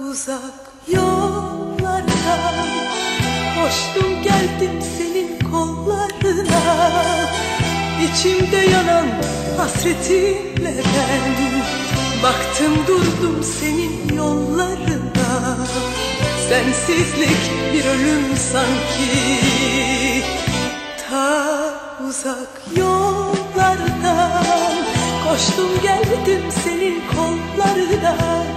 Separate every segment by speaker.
Speaker 1: uzak yollardan Koştum geldim senin kollarına. İçimde yanan hasretinle ben. Baktım durdum senin yollarına. Sensizlik bir ölüm sanki. Ta uzak yollardan Koştum geldim senin kollarına.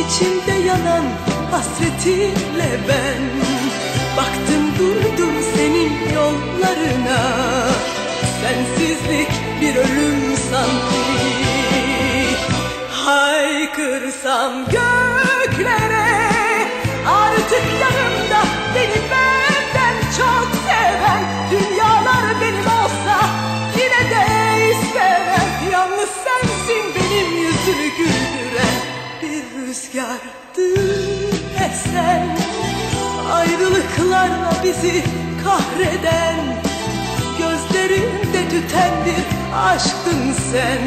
Speaker 1: İçimde yanan hasretinle ben Baktım durdum senin yollarına. Sensizlik bir ölüm sanki. Haykırsam göklere rüzgardı esen Ayrılıklarla bizi kahreden Gözlerimde tüten bir aşktın sen.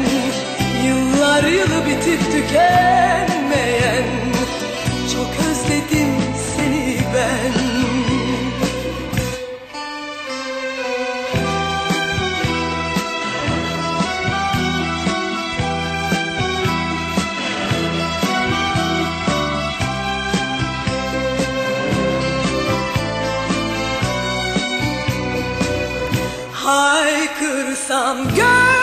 Speaker 1: Yıllar yılı bitip tükenmeyen Haykırsam Artık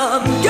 Speaker 1: someday.